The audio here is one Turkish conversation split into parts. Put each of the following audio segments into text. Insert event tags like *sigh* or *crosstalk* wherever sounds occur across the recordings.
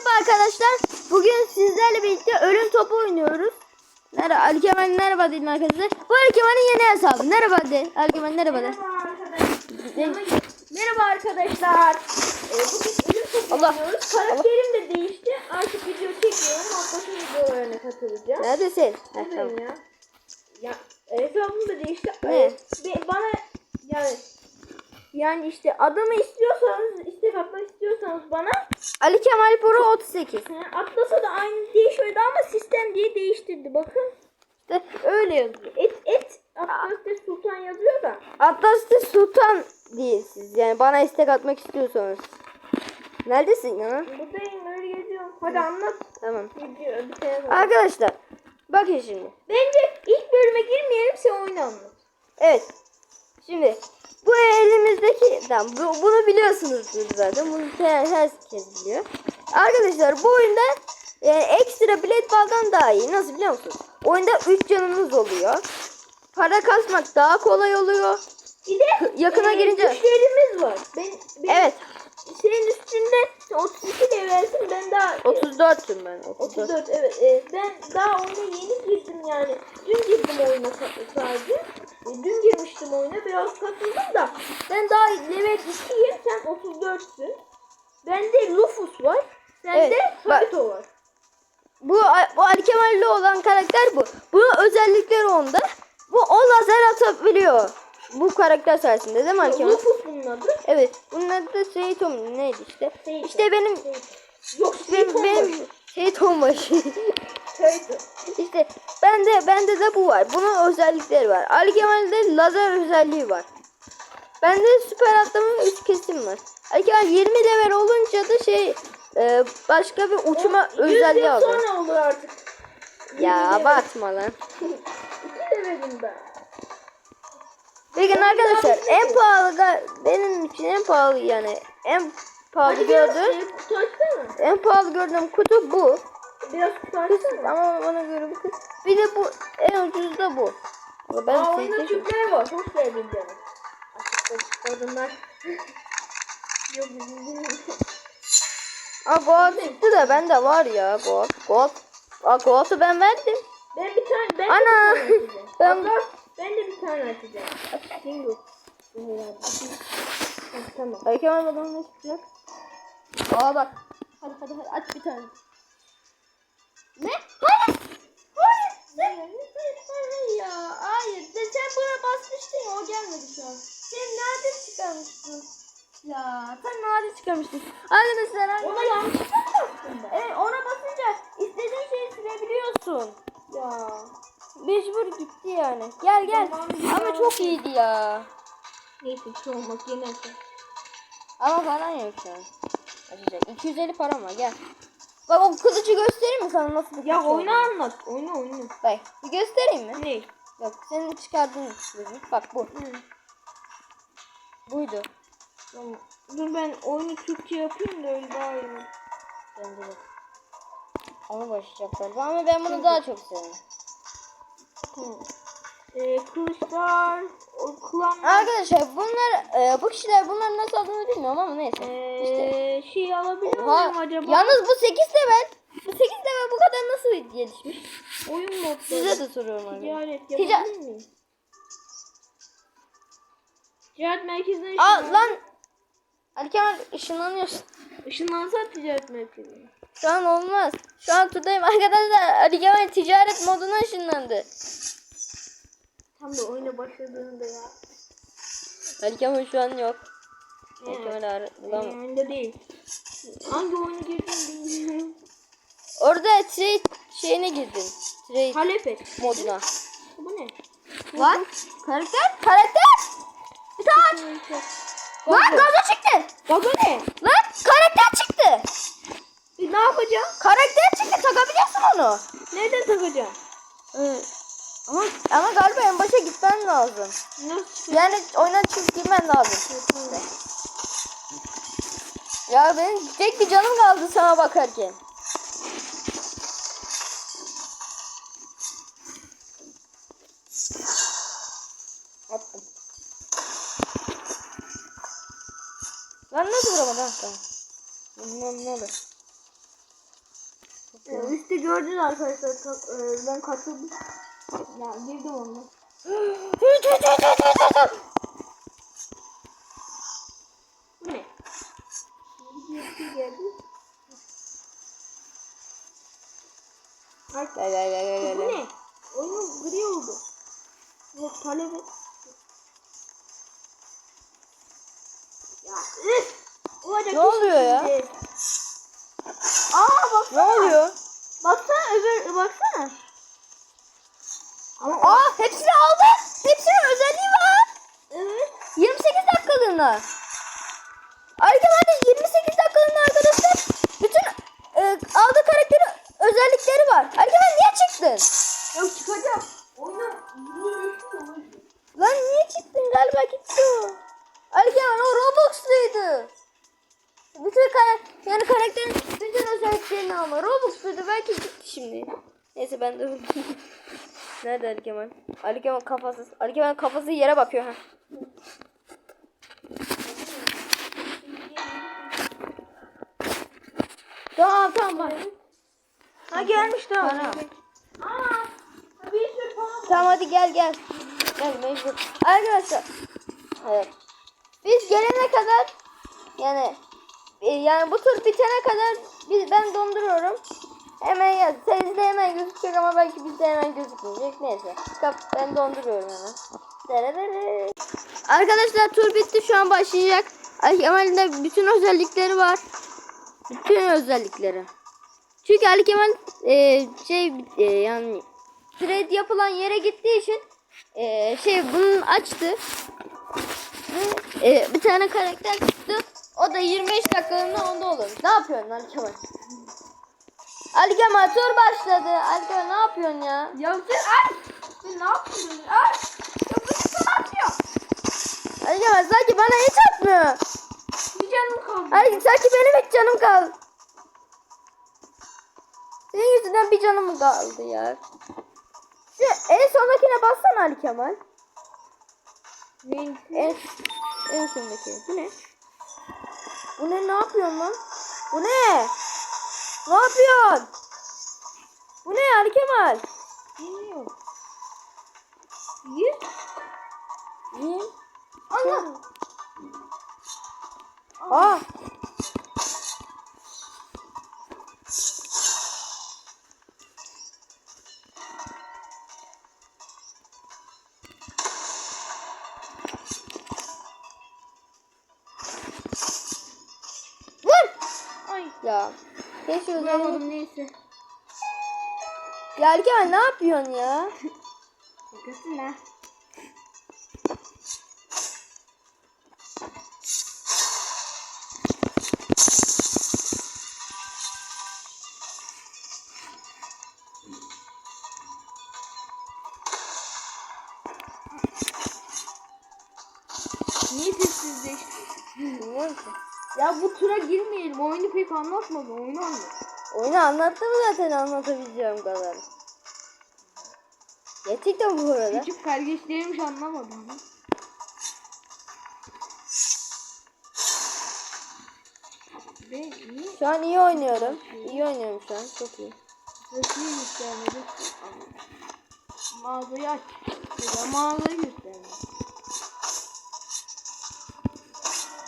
Merhaba arkadaşlar. Bugün sizlerle birlikte ölüm topu oynuyoruz. Merhaba Ali Kemal merhaba dedim arkadaşlar. Bu Ali Kemal'in yeni hesabı. Merhaba de. Ali Kemal merhaba de. Merhaba arkadaşlar. Merhaba arkadaşlar. Ee, bugün ölüm topu Allah. oynuyoruz. Karakterim de değişti. Artık video çekiyorum. Haftasın videolarına katılacağım. Neredesin? Buradayım tamam. ya. Ya hesabım da değişti. Ne? Ee, bana yani yani işte adımı istiyorsanız istek atmak istiyorsanız bana Ali Kemal Pro 38. he, Atlas'a da aynı değişmedi ama sistem diye değiştirdi. Bakın İşte öyle yazıyor. et et Atlas'ta Sultan yazıyor da. Atlas'ta Sultan diye siz yani bana istek atmak istiyorsanız. Neredesin ya? Buradayım öyle geziyorum. Hadi anlat. Tamam. Video bir şey var. Arkadaşlar bakın şimdi. Bence ilk bölüme girmeyelim sen oyunu anlat. Evet. Şimdi bu elimizdeki tamam bu, bunu biliyorsunuzdur zaten. Bunu her, herkes biliyor. Arkadaşlar bu oyunda e, ekstra bilet baldan daha iyi. Nasıl biliyor musunuz? Oyunda 3 canınız oluyor. Para kasmak daha kolay oluyor. Bir de Yakına e, girince- güçlerimiz var. Ben, ben Evet. Senin üstünde 32 levelsin ben daha 34'tüm ben. 34. 34 evet. e, ben daha oyuna yeni girdim yani. Dün girdim oyuna sa- sadece. Dün girmiştim oyuna biraz katıldım da. Ben daha level 2'yim sen 34'sün. Bende Rufus var. Sende Evet. Sabito var. Bu, bu Ali Kemal'li olan karakter bu. Bunun özellikleri onda. Bu o lazer atabiliyor. Bu karakter sayesinde değil mi Ali Kemal? Rufus bunun adı. Evet. Bunun adı da Seyit Om- neydi işte? Seyit. İşte benim Yok benim, Seyit benim Seyit Onbaşı. Seyit. işte bende bende de bu var. Bunun özellikleri var. Ali Kemal'de lazer özelliği var. Bende süper atlama ve üç kesim var. Ali Kemal 20 level olunca da şey e, başka bir uçma özelliği yıl alıyor. sonra olur artık. Ya abartma lan. *laughs* İki levelim ben. Peki arkadaşlar en pahalı benim için en pahalı yani en pahalı gördüğüm açsana. en pahalı gördüğüm kutu bu. Biraz kutu açsana. Ama bana göre bu kız. Bir de bu en ucuz da bu. Ama ben Aa oyunda. Türkler var. Hoş geldin canım. Açık kadınlar. *laughs* Yok bizim Aa Goat çıktı da bende var ya Goat. Goat. Aa Goat'u ben verdim. Ben bir tane ben Ana! de bir tane. *laughs* Ben- ben, ben de bir tane açacağım. Açayım. Ha, Tamam. Belki bakalım ne çıkacak. Aa bak. Hadi hadi hadi aç bir tane. Ne? Hayır. Hayır. Sen, hayır, hayır ya. Hayır. Sen buna basmıştın ya o gelmedi şu an. Sen nerede çıkarmıştın? Ya sen nadir çıkarmıştın. Arkadaşlar Ona yanlışlıkla mı bastın? Evet ona basınca istediğin şeyi silebiliyorsun. Ya. Mecbur gitti yani. Gel gel. Tamam. Ama çok iyiydi ya. Neyse bir şey olmaz yenersin. Ama paran yok şu an. Açacak. 250 param var gel. Bak o kılıcı göstereyim mi sana nasıl bir Ya oyunu anlat. Oyunu oyunu. Bak bir göstereyim mi? Ne? Yok senin çıkardığın kılıcı. Bak bu. Hı. Buydu. Tamam. Dur ben oyunu Türkçe yapayım da öyle daha iyi. olur. Bence de. Onu başlayacaklar. Ama ben bunu daha çok seviyorum. Tamam. Ee, o klanlar, Arkadaşlar bunlar e, bu kişiler bunların nasıl adını bilmiyorum ama neyse. İşte. ee, şey alabiliyor muyum acaba? Yalnız bu 8 level. Bu 8 level bu kadar nasıl gelişmiş? Oyun modları. Size de soruyorum arkadaşlar. Ticaret Tica- yapabilir miyim? Ticaret merkezine Aa ışınlan. lan. Ali Kemal ışınlanıyorsun. Işınlansa ticaret merkezine. Şu an olmaz. Şu an tudayım arkadaşlar. Ali Kemal ticaret moduna ışınlandı. Tam da oyuna başladığında ya. Ali Kemal şu an yok. Evet. Kemal ar- bulamam. oyunda değil. Hangi oyuna girdiğimi bilmiyorum. Orada trade şeyine girdin. Trade Halep et. moduna. Bu ne? Var. Karakter. Karakter. Bir tane aç. Lan gaza çıktı. Baba ne? Lan karakter çıktı. E, ne yapacağım? Karakter çıktı. Takabiliyorsun onu. Nereden takacağım? Evet. Ama, ama galiba en başa gitmen lazım. Nasıl? Yani oyuna çıkıp girmen lazım. Ya benim tek bir canım kaldı sana bakarken. Attım. Lan nasıl vuramadın? Ha, tamam. Bilmem ne olur. Ee, üstte gördünüz arkadaşlar. ka- e, ben katıldım. Ya girdim onunla. Bu ne? Geldi. Gel gel gel gel gel. Bu ne? Oyunun gri oldu. Yok talep et. Ya üf! Olacak Ne iş oluyor ya? değil. Aa Ne baksana. oluyor? Baksana öbür baksana. Ama Aa hepsini aldı. Hepsinin özelliği var. evet. 28 dakikalığına. Arkadaşlar 28 dakikalığına arkadaşlar bütün e, aldığı karakteri özellikleri var. Arkadaşlar niye çıktın? Yok çıkacağım. Yürüyüştü Lan niye çıktın? Galiba gitti o. Arkadaşlar o Robux'luydu. Bütün kara yani karakterin bütün özelliklerini alma. Robux'luydu belki gitti şimdi. Neyse ben de. *laughs* Nerede Ali Kemal? Ali Kemal kafasız. Ali Kemal kafası yere bakıyor ha. Tamam tamam bak. Ha gelmiş tamam. Tamam. Aa, bir sürü falan. Tamam hadi gel gel. Gel mecbur. Arkadaşlar. Evet. Biz gelene kadar yani e, yani bu tur bitene kadar biz ben donduruyorum. Hemen yaz. Sizde hemen gözükecek ama belki bizde hemen gözükmeyecek. Neyse. Kap ben donduruyorum hemen. Arkadaşlar tur bitti şu an başlayacak. Ay Kemal'in bütün özellikleri var. Bütün özellikleri. Çünkü Ali Kemal e, şey e, yani trade yapılan yere gittiği için e, şey bunun açtı. Ve, e, bir tane karakter çıktı. O da 25 dakikalığında onda olur. Ne yapıyorsun Ali Kemal? Ali Kemal tur başladı. Ali Kemal ne yapıyorsun ya? Ya sen ay. Sen ne yapıyorsun? Ay. Ya bu atıyor. Ali Kemal sanki bana hiç atmıyor. Bir canım kaldı. Ay sanki benim hiç canım kaldı. Senin yüzünden bir canım kaldı ya. Şu en sondakine bassana Ali Kemal. Neyin? En, en sondaki. Bu ne? Bu ne? Ne yapıyorsun lan? Bu ne? Ne yapıyorsun? Bu ne Ali Kemal? Bilmiyorum. Yüz. Niye? Allah. Aa. Vur! Ay. Ya. Özelliğini... Vuramadım neyse. Kemal ne yapıyorsun ya? *laughs* Şakası ne? Ya bu tura girmeyelim. Oyunu pek anlatmadı. Oyunu anlat. Oyunu anlattım zaten anlatabileceğim kadar. Gerçekten bu arada. Küçük kardeşlerimiz anlamadı ama. Ve niye Şu an iyi oynuyorum. İyi oynuyorum şu an. Çok iyi. Resmi göstermedi? Mağazayı aç. Ya da mağazayı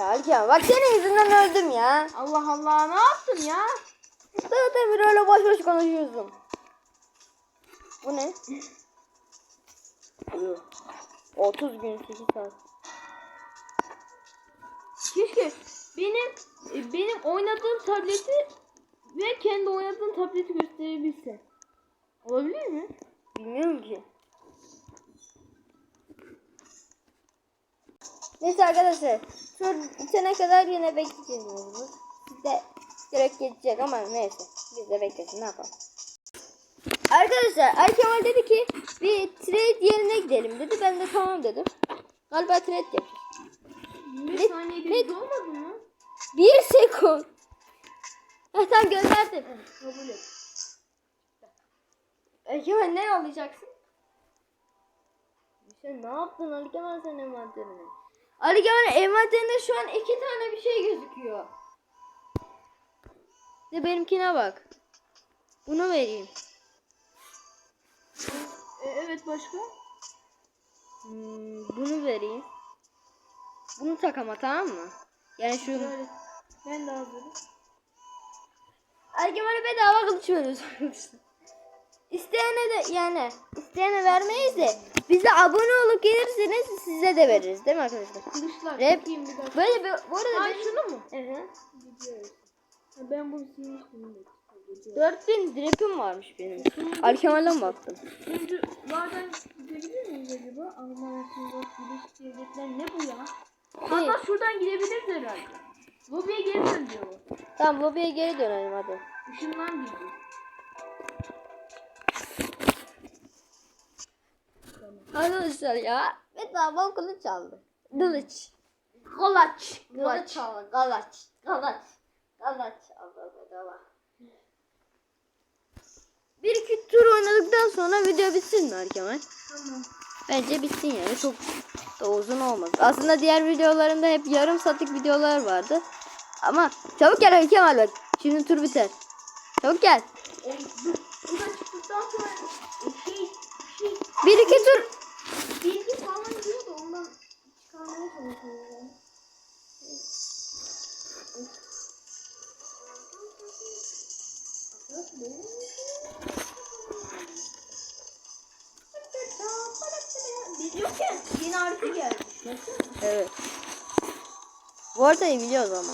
göstermedi. Ya bak senin yüzünden öldüm ya. Allah Allah ne yaptın ya? Zaten bir öyle boş boş konuşuyorsun. Bu ne? Yuh. 30 gün 8 saat. Keşke benim benim oynadığım tableti ve kendi oynadığım tableti gösterebilse. Olabilir mi? Bilmiyorum ki. Neyse arkadaşlar. Tur bitene kadar yine bekleyeceğiz mecbur. Siz de direkt geçecek ama neyse. Biz de beklesin ne yapalım. Arkadaşlar Ay Kemal dedi ki bir trade yerine gidelim dedi. Ben de tamam dedim. Galiba trade yapacağız. 25 Ne- saniyede ne- bir olmadı mı? Bir sekund. Ha tamam gönderdim. Kabul et. Ali Kemal ne alacaksın? Sen ne yaptın Ali Kemal sen envanterine? Ali Kemal envanterinde şu an iki tane bir şey gözüküyor. De benimkine bak. Bunu vereyim. E, evet başka? Hmm, bunu vereyim. Bunu tak ama tamam mı? Yani şu Böyle. Ben de hazırım. Ergemen'e bedava kılıç veriyoruz arkadaşlar. *laughs* İsteyene de yani isteyene vermeyiz de bize abone olup gelirseniz size de veririz değil mi arkadaşlar? Kılıçlar. Rap. Böyle bir, bu arada Ay benim- şunu mu? Hı hı. Ben bunu silmiştim. de. Gidiyoruz. 4000 drip'im varmış benim. Alkemal'e mi baktım? Şimdi bazen gidebilir miyiz acaba? Almanya'sında Birleşik Devletler ne bu ya? Hatta şuradan gidebiliriz herhalde. Lobiye geri dön diyor bu. Tamam lobiye geri dönelim hadi. Işınlan bizi. Arkadaşlar ya bedava kılıç aldı. Kılıç. Kolaç. Kılıç aldı. Kalaç. Kalaç. Kalaç aldı bedava. Bir iki tur oynadıktan sonra video bitsin mi Erkemal? Tamam. Bence bitsin yani çok da uzun olmaz. Aslında diğer videolarımda hep yarım saatlik videolar vardı. Ama çabuk gel Kemal bak. Şimdi tur biter. Çabuk gel. E, şey, şey, Bir iki tur. bilgi falan diyor da ondan çıkarmaya çalışıyorum. Biliyorken yeni gelmiş. Nasıl? Evet. Bu haritayı biliyoruz ama.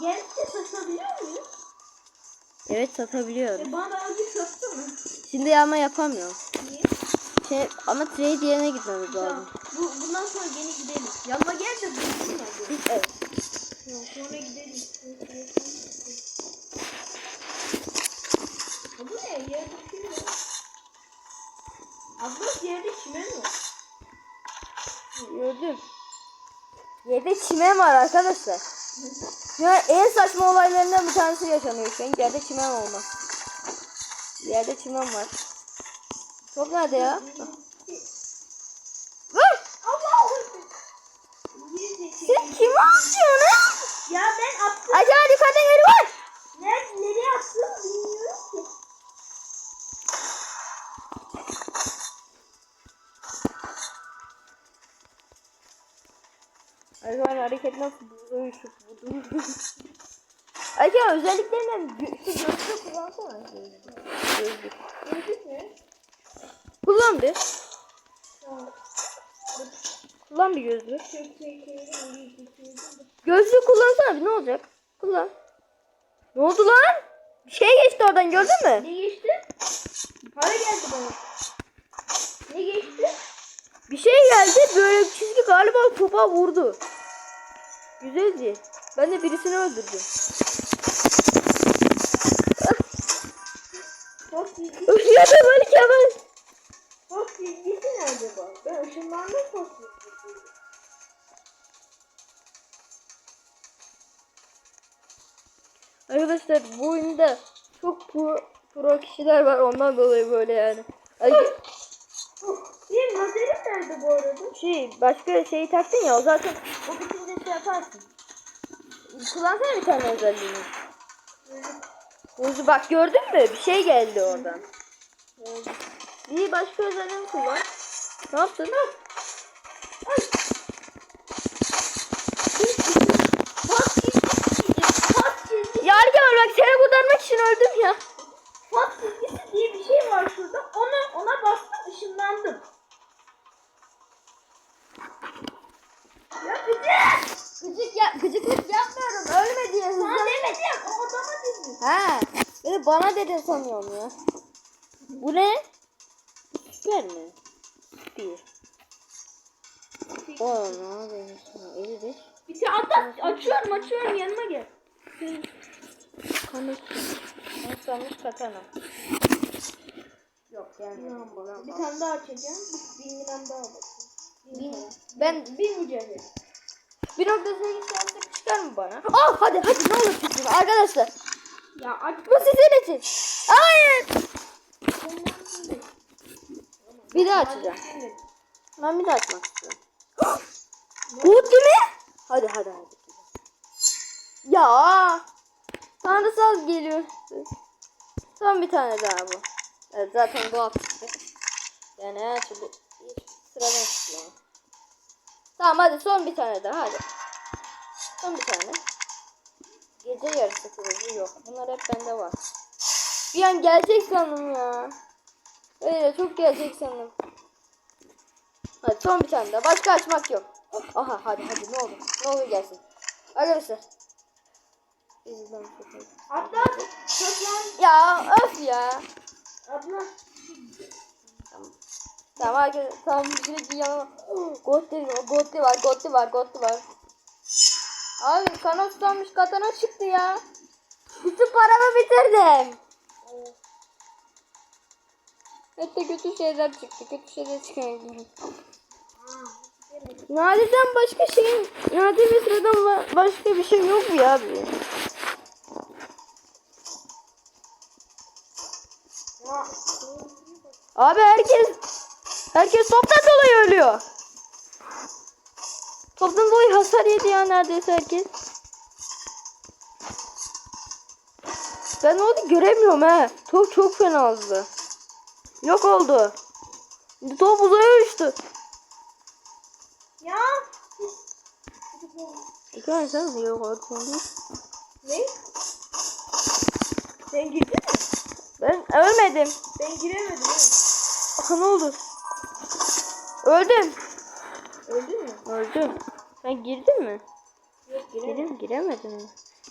Gelirse satabiliyor muyuz? Evet satabiliyoruz. E bana azıcık sattı mı? Şimdi ama yapamıyorum. Niye? Şey, ama trade yerine gitmemiz Tamam. Bu, bundan sonra gene gidelim. Yanıma gel de bulsun hadi. Evet. Tamam, sonra gidelim. Bu ne? Yerde kim var? Abla yerde çimen var. Gördüm. Yerde çimen var arkadaşlar. Ya en saçma olaylarından bir tanesi yaşanıyor şu an. Yerde çimen olmaz. Yerde çimen var. Top nerede ya? Nasıl uyuşup budur. Acaba özelliklerinden şu gözlüğü kullansana. Gözlük. Gördük mü? Kullan bir. Tamam. Kullan bir gözlük. Gözlüğü kullansana bir ne olacak? Kullan. Ne oldu lan? Bir şey geçti oradan gördün mü? Ne geçti? Para geldi bana. Ne geçti? Bir şey geldi böyle çizgi galiba topa vurdu. Güzeldi. Ben de birisini öldürdüm. Top çizgisi. Ölüyordu böyle Kemal. Top çizgisi ne acaba? Ben ışınlandım top çizgisi. Arkadaşlar bu oyunda çok pro, pro kişiler var ondan dolayı böyle yani. Ay, Benim lazerim nerede bu arada? şey başka şeyi taktın ya o zaten o şey yaparsın. Kullansana bir tane özelliğini. Buzu bak gördün mü? Bir şey geldi oradan. Bir başka özelliğini kullan. Ne yaptın? Top çizgisi. Top çizgisi. Ya Erkemal bak seni kurtarmak için öldüm ya. Top çizgisi diye bir şey var şurada. Ona ona bastım ışınlandım. Ya gıcık. Gıcık ya, gıcıklık yapmıyorum. Ölme diye Sana hızlı. demedim. O adama dedim. He. Dedin sanıyorum ya. Bu ne? Süper mi? Bir. O ne sana 55. Bir tane at, açıyorum açıyorum yanıma gel. Kanıt. Kanıtlanmış katana. Yok yani. Bir tane daha açacağım. Bin liram daha bakayım. Bin. Ben bin mücevher. 1.8 saatlik çıkar mı bana? Oh hadi hadi ne olur çıksın arkadaşlar. Ya aç. Bu sizin için. Hayır. Bir daha açacağım. Ben bir daha açmak istiyorum. Umut değil mi? Hadi hadi hadi. Ya. Tanrısal geliyor. Son bir tane daha bu. Evet, zaten doğal çıktı. Yani her türlü sıradan çıkıyor. Tamam hadi son bir tane daha hadi. Son bir tane. Gece yarısı kılıcı yok. Bunlar hep bende var. Bir an gerçek sandım ya. Öyle çok gerçek sandım. Hadi son bir tane daha. Başka açmak yok. Aha hadi hadi ne olur. Ne olur gelsin. Arkadaşlar. Bizden çok Abla. Ya öf ya. Abla. Tamam. Tamam arkadaşlar. Tamam direkt bir Gotti var, Gotti var, Gotti var. Abi kana tutanmış katana çıktı ya. Bütün paramı bitirdim. Hep de kötü şeyler çıktı. Kötü şeyler çıkıyor. Nadirden başka şey, nadir bir sıradan ba- başka bir şey yok mu ya abi? Abi herkes herkes toptan dolayı ölüyor. Toptan dolayı hasar yedi ya neredeyse herkes. Ben onu göremiyorum he. Top çok fena hızlı. Yok oldu. Top uzaya uçtu. Ya. İki sen yok oldu. Ne? Sen girdin mi? Ben ölmedim. Ben giremedim. ha. Aha ne oldu? Öldüm. Öldün mü? Öldüm. Sen girdin mi? Yok giremedim. Girdin giremedim mi?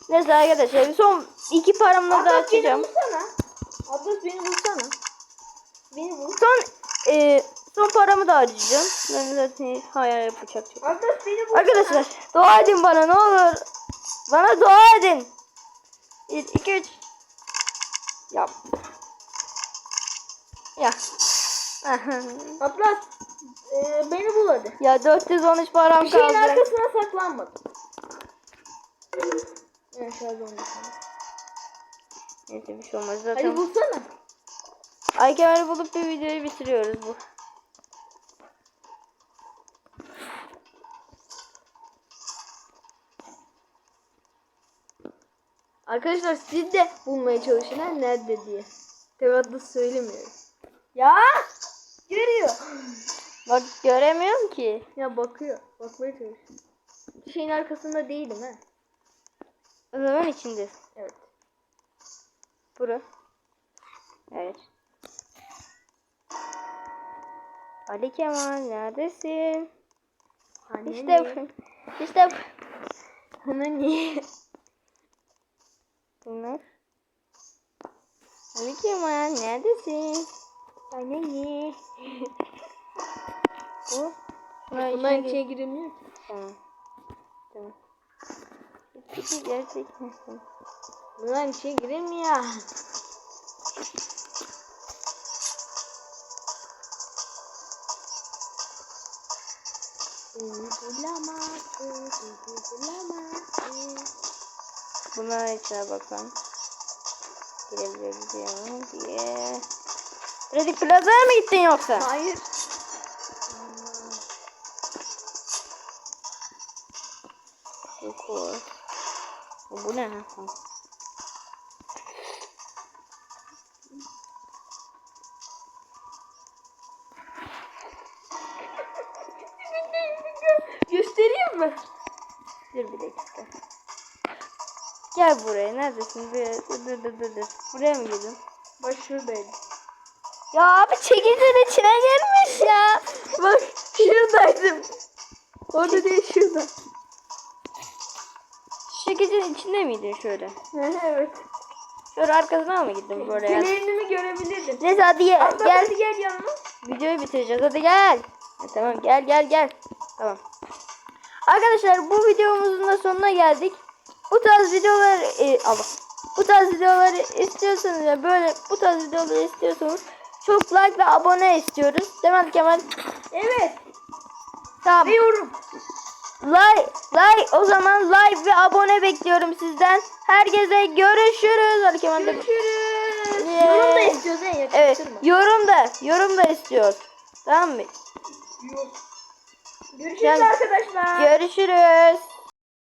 Neyse arkadaşlar son iki paramla da Abbas beni açacağım. bulsana. Abbas beni bulsana. Beni bul. Son e, son paramı da harcayacağım. Ben zaten hayal yapacak çok. Abbas beni bulsana. Arkadaşlar dua edin bana ne olur. Bana dua edin. 1 2 3 Yap. Ya. Abbas e, beni bul hadi. ya 413 param Bir şeyin kaldı. arkasına saklanma. Evet şöyle olmuş. Neyse bir şey olmaz Hadi zaten. bulsana. Ay Kemal'i bulup bir videoyu bitiriyoruz bu. Arkadaşlar siz de bulmaya çalışın ha nerede diye. Tevatlı söylemiyorum. Ya Görüyor. Bak göremiyorum ki. Ya bakıyor. Bakmaya çalışıyor. Bir şeyin arkasında değilim ha. O zaman içinde. Evet. Bura. Evet. Ali Kemal neredesin? Anne İşte bu. İşte bu. Hani niye? Bunlar. Ali Kemal neredesin? Anne niye? Bu. Şuna Bundan içine içine giremiyor ki. Tamam. Tamam. Hiçbir şey gerçek misin? Bundan içine uygulamazsın. Bunların içine bakalım. Girebiliriz diye. Freddy Plaza'ya mı gittin yoksa? Hayır. Bu ne? Ha? Göstereyim mi? Dur bir dakika. Gel buraya. Neredesin? Dur dur dur dur. dur. Buraya mı girdin? Bak şuradaydı. Ya abi çekicinin içine girmiş ya. Bak şuradaydım. Orada değil şurada. Çekicinin içinde miydin şöyle? evet. Şöyle arkasına mı gittin buraya? Pelerini görebilirdin. Neyse hadi ye- Abla gel. hadi gel yanıma. Videoyu bitireceğiz. Hadi gel. Ha, tamam gel gel gel. Tamam. Arkadaşlar bu videomuzun da sonuna geldik. Bu tarz videolar e, Allah. Bu tarz videoları istiyorsanız ya böyle bu tarz videoları istiyorsanız çok like ve abone istiyoruz. Mi Kemal? Evet. Tamam. Ve yorum. Like, like o zaman like ve abone bekliyorum sizden. Herkese görüşürüz. Ali Kemal Görüşürüz. Yeah. Yorum da istiyoruz yakın. Evet, yorum da, yorum da istiyoruz. Tamam mı? Görüşürüz arkadaşlar. Görüşürüz.